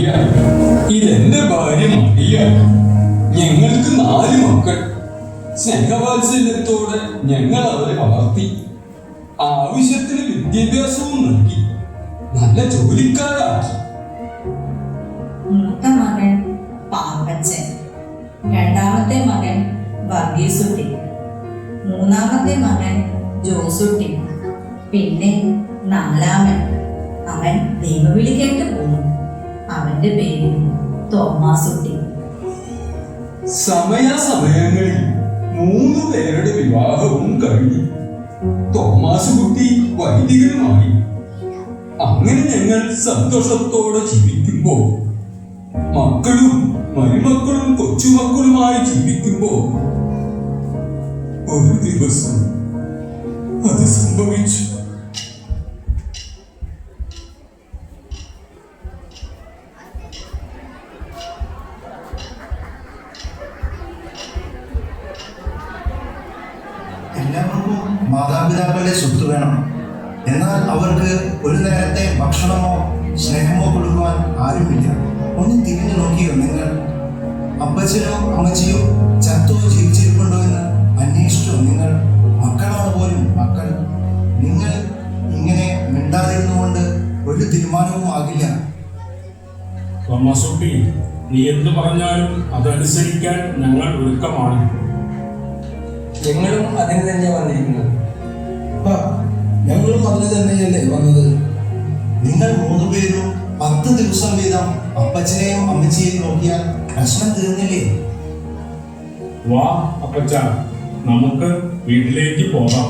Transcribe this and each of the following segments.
ഇതെന്റെ ഭാര്യ മടിയ ഞങ്ങൾക്ക് നാല് മക്കൾ. സ്നേഹവാത്സല്യത്തോടെ ഞങ്ങൾ അവരെ വളർത്തി. ആവശ്യത്തിന് വിദ്യാഭ്യാസവും നൽകി. നല്ല ജോലിക്കാരാക്കി. മൂത്ത മകൻ പാമ്പച്ചൻ. രണ്ടാമത്തെ മകൻ വർഗീസുട്ടി. മൂന്നാമത്തെ മകൻ ജോസുട്ടി. പിന്നെ നാലാമൻ. അവൻ ദൈവവിളി കേട്ട് പോന്നു. അവന്റെ പേര് തോമാസുട്ടി സമയാസമയങ്ങളിൽ മൂന്ന് പേരുടെ വിവാഹവും കഴിഞ്ഞു. തോമാസ് കുട്ടി വൈദികനുമായി. അങ്ങനെ ഞങ്ങൾ സന്തോഷത്തോടെ ജീവിക്കുമ്പോൾ മക്കളും മരുമക്കളും കൊച്ചുമക്കളുമായി ജീവിക്കുമ്പോൾ ഒരു ദിവസം അത് സംഭവിച്ചു. മാതാപിതാക്കളുടെ സ്വത്ത് വേണം. എന്നാൽ അവർക്ക് ഒരു നേരത്തെ ഭക്ഷണമോ സ്നേഹമോ കൊടുക്കുവാൻ ആരുമില്ല. ഒന്ന് തിരിഞ്ഞു നോക്കിയോ നിങ്ങൾ? അപ്പച്ചനോ അമ്മച്ചിയോ ചത്തോ ജീവിച്ചിരിപ്പുണ്ടോ എന്ന് അന്വേഷിച്ചോ നിങ്ങൾ? മക്കളാണ് പോലും മക്കൾ. നിങ്ങൾ ഇങ്ങനെ മിണ്ടാതിരുന്നുകൊണ്ട് ഒരു തീരുമാനവും ആകില്ല. നീ എന്തു പറഞ്ഞാലും അതനുസരിക്കാൻ ഞങ്ങൾ ഒരുക്കമാണ്. ഞങ്ങളും അതിന് തന്നെ വന്നിരിക്കുന്നു ആ, ഞങ്ങളും അതിന് തന്നെയല്ലേ വന്നത്. നിങ്ങൾ മൂന്ന് പേരും പത്ത് ദിവസം വീതം അപ്പച്ചനെയും അമ്മച്ചിയെയും നോക്കിയാൽ പ്രശ്നം തീർന്നില്ലേ? വാ അപ്പച്ച. നമുക്ക് വീട്ടിലേക്ക് പോകാം.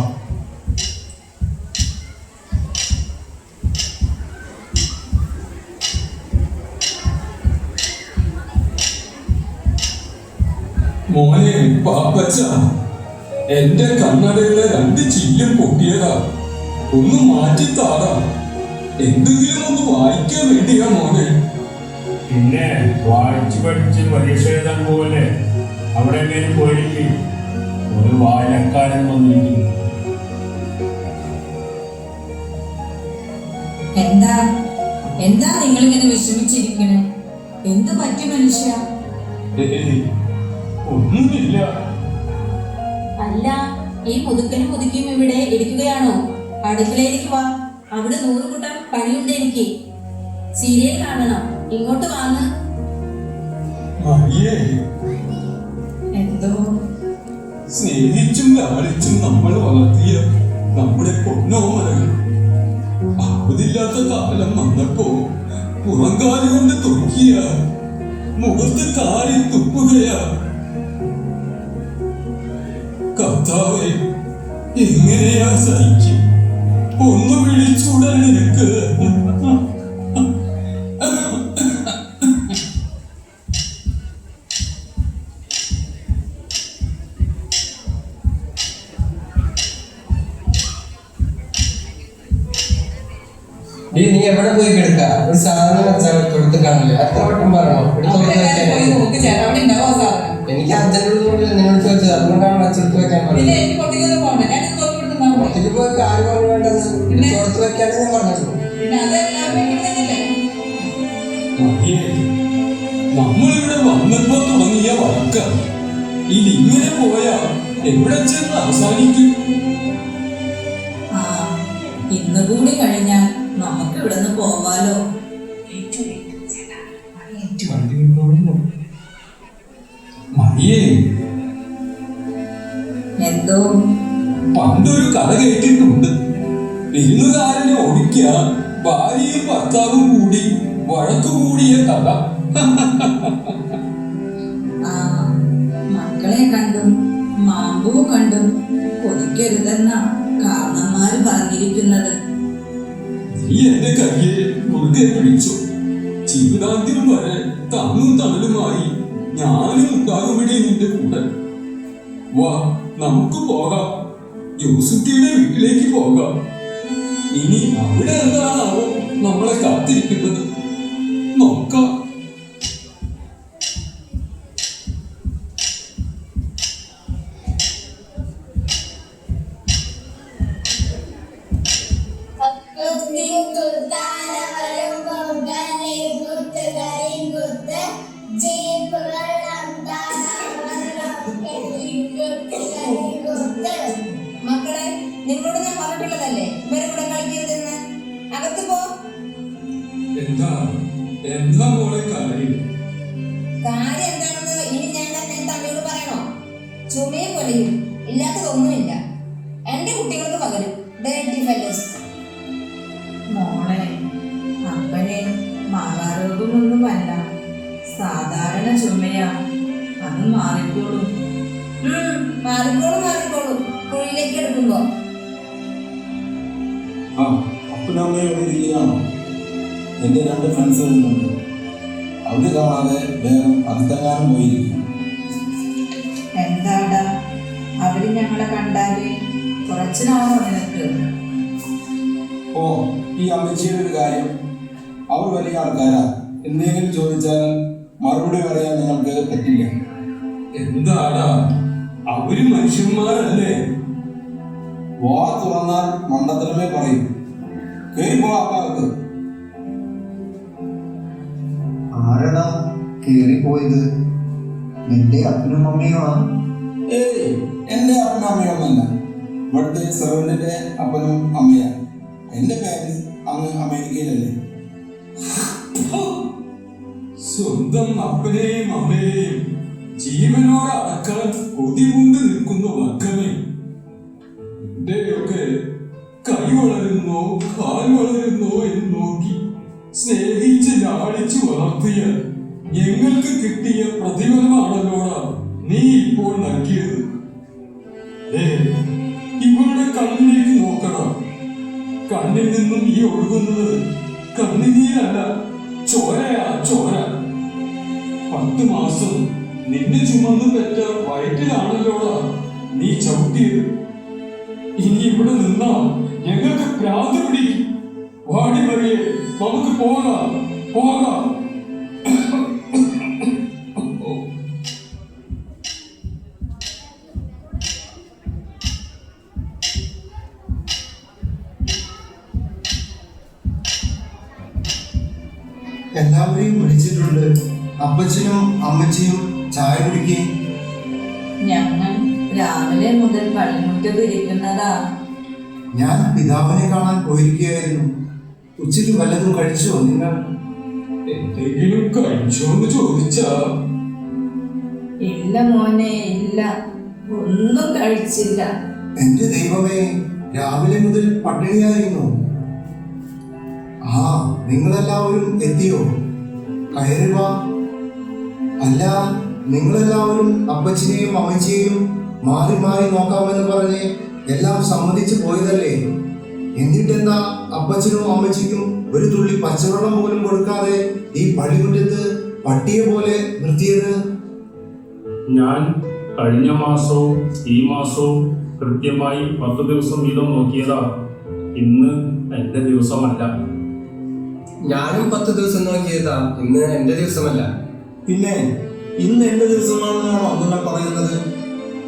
മോനെ പാപ്പച്ച. എന്റെ കണ്ണടയിലെ രണ്ട് ചില്ലും പൊട്ടിയതാ. ഒന്ന് മാറ്റിത്താടാ. എന്തെങ്കിലും ഒന്ന് വായിക്കാൻ വേണ്ടിയാ മോനെ. പിന്നെ വായിച്ചു പഠിച്ച് പരീക്ഷ എഴുതാൻ പോലെ അവിടെ എങ്ങനെ പോയിരിക്കും. ഒരു വായനക്കാരൻ വന്നിരിക്കുന്നു. എന്താ? എന്താ നിങ്ങൾ ഇങ്ങനെ വിഷമിച്ചിരിക്കണേ? എന്ത് പറ്റി മനുഷ്യ? ഒന്നുമില്ല. അല്ല ഈ പുതുക്കനും പുതുക്കിയും ഇവിടെ ഇരിക്കുകയാണോ? അടുക്കളയിലേക്ക് വാ. അവിടെ നൂറ് കൂട്ടം പണിയുണ്ട് എനിക്ക്. സീരിയൽ കാണണം. ഇങ്ങോട്ട് വാങ്ങ് എന്തോ? സ്നേഹിച്ചും ലാളിച്ചും നമ്മൾ വളർത്തിയ നമ്മുടെ പൊന്നോമനകൾ ആവതില്ലാത്ത കാലം വന്നപ്പോ പുറങ്കാലുകൊണ്ട് തുറക്കിയ മുഖത്ത് കാരി തുപ്പുകയാ. കർത്താവെ എങ്ങനെയാ സഹിക്കും ഒന്ന് വിളിച്ചൂടാൻ നിനക്ക്. നീ എവിടെ പോയി കിടക്ക? ഒരു സാധനം വെച്ചാൽ കൊടുത്ത് കാണില്ല എത്ര വട്ടം പറയണം? എനിക്ക് അർജന്റുള്ള നിന്നോട് ചോദിച്ചത് അതുകൊണ്ടാണ് വെച്ചെടുത്ത് വെക്കാൻ പറഞ്ഞത്. പുറത്തേക്ക് പോയി പറഞ്ഞു ഞാൻ പറഞ്ഞിട്ടുള്ളൂ. നമ്മളിവിടെ വന്നപ്പോ തുടങ്ങിയ വഴക്ക. ഇനി ഇങ്ങനെ പോയാ എവിടെ ചെന്ന് അവസാനിക്കും? ആ ഇന്ന് കൂടി കഴിഞ്ഞാൽ നമുക്ക് ഇവിടുന്ന് പോവാലോ. എന്തോ? പണ്ടൊരു കഥ കേട്ടിട്ടുണ്ട്. വിരുന്നുകാരനെ ഒഴിക്കാൻ ഭാര്യയും ഭർത്താവും കൂടി വഴക്കു കൂടിയ കഥ. മക്കളെ കണ്ടും മാമ്പൂ കണ്ടും കൊതിക്കരുതെന്ന കാരണന്മാര് പറഞ്ഞിരിക്കുന്നത്. നീ എന്റെ കയ്യെ മുറുകെ പിടിച്ചു. ജീവിതാന്തിനും വരെ തന്നും തണലുമായി ഞാനും ഉണ്ടാകുമിടെ നിന്റെ കൂടെ. വാ നമുക്ക് പോകാം. യൂസുട്ടിയുടെ വീട്ടിലേക്ക് പോകാം. ഇനി അവിടെ എന്താണാവോ നമ്മളെ കാത്തിരിക്കുന്നത് എന്താ മോളെ കാര്യം കാര്യം എന്താണെന്ന് ഇനി ഞാൻ തന്നെ തമ്മിയോട് പറയണോ? ചുമയും കൊലയും ഇല്ലാത്തതൊന്നുമില്ല എന്റെ കുട്ടികൾക്ക് പകരം ഡേർട്ടി ഫെല്ലോസ്. മോളെ അപ്പനെ മാറാരോഗമൊന്നുമല്ല സാധാരണ ചുമയാ. അത് മാറിക്കോളും. മാറിക്കോളൂ മാറിക്കോളൂ. കുഴിയിലേക്ക് എടുക്കുമ്പോ. ആ അപ്പനമ്മയും ഇവിടെ ഇരിക്കുകയാണോ? എന്റെ രണ്ട് ഫ്രണ്ട്സുകളുണ്ട് അവർ കാണാതെ വേഗം അതിത്തങ്ങാനും പോയിരിക്കും എന്താടാ? അവർ ഞങ്ങളെ കണ്ടാൽ കുറച്ചിനാണോ നിനക്ക് ഓ ഈ അമ്മച്ചിയുടെ ഒരു കാര്യം. അവർ വലിയ ആൾക്കാരാ. എന്തെങ്കിലും ചോദിച്ചാൽ മറുപടി പറയാൻ നിങ്ങൾക്ക് പറ്റില്ല. എന്താടാ? അവർ മനുഷ്യന്മാരല്ലേ? വാ തുറന്നാൽ മണ്ടത്തരമേ പറയും. കേറിപ്പോ പോ അപ്പാക്ക് കേറിപ്പോയത് നിന്റെ അപ്പനും അമ്മയുമാണ് ഏയ് എന്റെ അപ്പനും അമ്മയൊന്നല്ല ഇവിടുത്തെ സെർവന്റിന്റെ അപ്പനും അമ്മയാ. എന്റെ പേരൻസ് അങ്ങ് അമേരിക്കയിലല്ലേ? സ്വന്തം അപ്പനെയും അമ്മയെയും ജീവനോട് അടക്കാൻ കൊതികൊണ്ട് കണ്ണിലേക്ക് നോക്കണം. കണ്ണിൽ നിന്നും ഈ ഒഴുകുന്നത് കണ്ണുനീരല്ല ചോരയാ ചോര. പത്ത് മാസം നിന്നെ ചുമന്ന് പെറ്റ വയറ്റിലാണല്ലോടാ. നീ ചവിട്ടിയത്. ഇനി ഇവിടെ നിന്നാ ഞങ്ങൾക്ക് ഭ്രാന്ത് പിടിക്കും വാടി മറിയെ നമുക്ക് പോകാം പോകാം. രാവിലെ മുതൽ പള്ളിമുറ്റത്ത് ഇരിക്കുന്നതാ. ഞാൻ പിതാവിനെ കാണാൻ പോയിരിക്കുകയായിരുന്നു. ഉച്ചയ്ക്ക് വല്ലതും കഴിച്ചോ നിങ്ങൾ? എന്തെങ്കിലും കഴിച്ചോന്ന് ചോദിച്ചാ. ഇല്ല മോനെ ഇല്ല. ഒന്നും കഴിച്ചില്ല. എന്റെ ദൈവമേ രാവിലെ മുതൽ പട്ടിണിയായിരുന്നു. ആ നിങ്ങളെല്ലാവരും എത്തിയോ? കയറുക അല്ല നിങ്ങളെല്ലാവരും അപ്പച്ചനെയും അമ്മച്ചിയെയും മാറി മാറി നോക്കാമെന്ന് പറഞ്ഞ് എല്ലാം സമ്മതിച്ചു പോയതല്ലേ? എന്നിട്ടെന്താ അപ്പച്ചനും അമ്മച്ചിക്കും ഒരു തുള്ളി പച്ചവെള്ളം പോലും കൊടുക്കാതെ ഈ പള്ളിമുറ്റത്ത് പട്ടിയെ പോലെ നിർത്തിയത്? ഞാൻ കഴിഞ്ഞ മാസവും ഈ മാസവും കൃത്യമായി പത്ത് ദിവസം വീതം നോക്കിയതാ. ഇന്ന് എന്റെ ദിവസമല്ല. ഞാനും പത്ത് ദിവസം നോക്കിയതാ. ഇന്ന് എന്റെ ദിവസമല്ല. പിന്നെ ഇന്ന് എന്റെ ദിവസമാണെന്നാണോ നിങ്ങൾ പറയുന്നത്?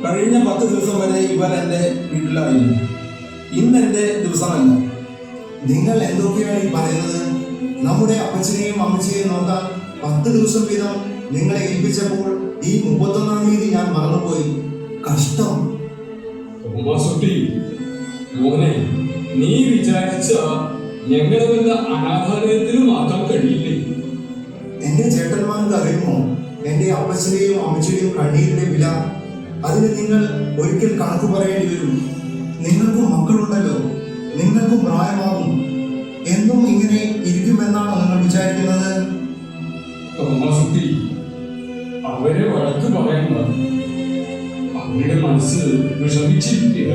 കഴിഞ്ഞ പത്ത് ദിവസം വരെ ഇവർ എന്റെ വീട്ടിലായിരുന്നു. ഇന്ന് എന്റെ ദിവസമല്ല. നിങ്ങൾ എന്തൊക്കെയാണ് ഈ പറയുന്നത്? നമ്മുടെ അപ്പച്ചനെയും അമ്മച്ചനെയും നോക്കാൻ പത്ത് ദിവസം വീതം നിങ്ങളെ ഏൽപ്പിച്ചപ്പോൾ ഈ മുപ്പത്തൊന്നാം തീയതി ഞാൻ മറന്നുപോയി. കഷ്ടം. മോനെ നീ വിചാരിച്ച ഞങ്ങളെ വല്ല അനാഥാലയത്തിലും ആക്കാൻ കഴിയില്ലേ? എന്റെ ചേട്ടന്മാർക്ക് അറിയുമോ? എന്റെ അപ്പച്ചനെയും അമ്മച്ചിയുടെയും കണ്ണീരിന്റെ വില അതിന് നിങ്ങൾ ഒരിക്കൽ കണക്ക് പറയേണ്ടി വരും. നിങ്ങൾക്കും മക്കളുണ്ടല്ലോ. നിങ്ങൾക്കും പ്രായമാകും. എന്നും ഇങ്ങനെ ഇരിക്കുമെന്നാണോ നിങ്ങൾ വിചാരിക്കുന്നത്? തോമാസുട്ടി അവരെ വഴക്ക് പറയണ്ട അവരുടെ മനസ്സ് വിഷമിച്ചിരിക്കുക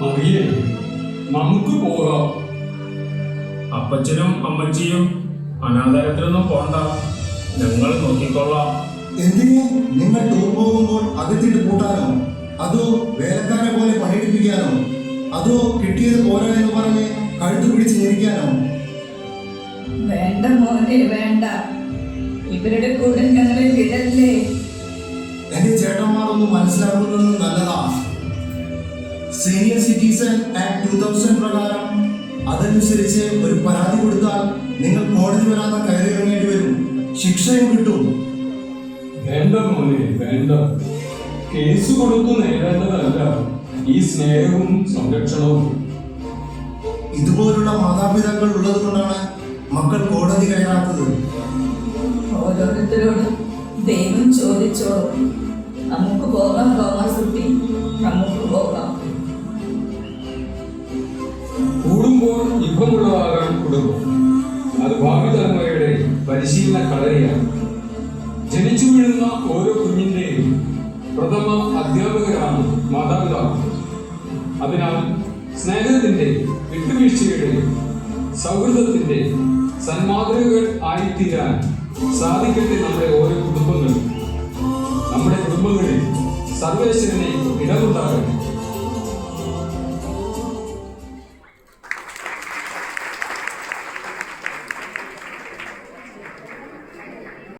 മറിയേ നമുക്ക് പോകാം. അപ്പച്ചനും അമ്മച്ചിയും അനാഥാലയത്തിലൊന്നും പോണ്ട. ഞങ്ങൾ നോക്കിക്കൊള്ളാം. എന്തിനെ നിങ്ങൾ ടൂർ പോകുമ്പോൾ അകത്തിട്ട് പൂട്ടാനോ അതോ വേലക്കാരെ പോലെ പണിയെടുപ്പിക്കാനോ? അതോ കിട്ടിയത് പോരാ എന്ന് പറഞ്ഞ് കഴുത്ത് പിടിച്ച് ഞെരിക്കാനോ? വേണ്ട മോനെ വേണ്ട. ഇവരുടെ കൂടെ ഞങ്ങളെ വിടല്ലേ? എന്റെ ചേട്ടന്മാരൊന്നും മനസ്സിലാക്കുന്നത് നല്ലതാ. Senior citizen act two thousand പ്രകാരം അതനുസരിച്ച് ഒരു പരാതി കൊടുത്താൽ നിങ്ങൾ കോടതി വരാതെ കയറി ഇറങ്ങേണ്ടി വരും. ശിക്ഷയും കിട്ടും. മോനെ വേണ്ട കേസ് കൊടുത്തു നേടേണ്ടതല്ല. ഈ സ്നേഹവും സംരക്ഷണവും. ഇതുപോലുള്ള മാതാപിതാക്കൾ ഉള്ളത് കൊണ്ടാണ് മക്കൾ കോടതി കയറാത്തത്. ഓരോരുത്തരോടും ദൈവം ചോദിച്ചോ നമുക്ക് പോകാം അധ്യാപകരാണ് മാതാപിതാക്കൾ. അതിനാൽ സ്നേഹത്തിന്റെ വിട്ടുവീഴ്ചയുടെ സൗഹൃദത്തിന്റെ സന്മാതൃകകൾ ആയിത്തീരാൻ സാധിക്കട്ടെ നമ്മുടെ ഓരോ കുടുംബങ്ങളും. നമ്മുടെ കുടുംബങ്ങളിൽ സർവേശ്വരനെ ഇടമുണ്ടാകട്ടെ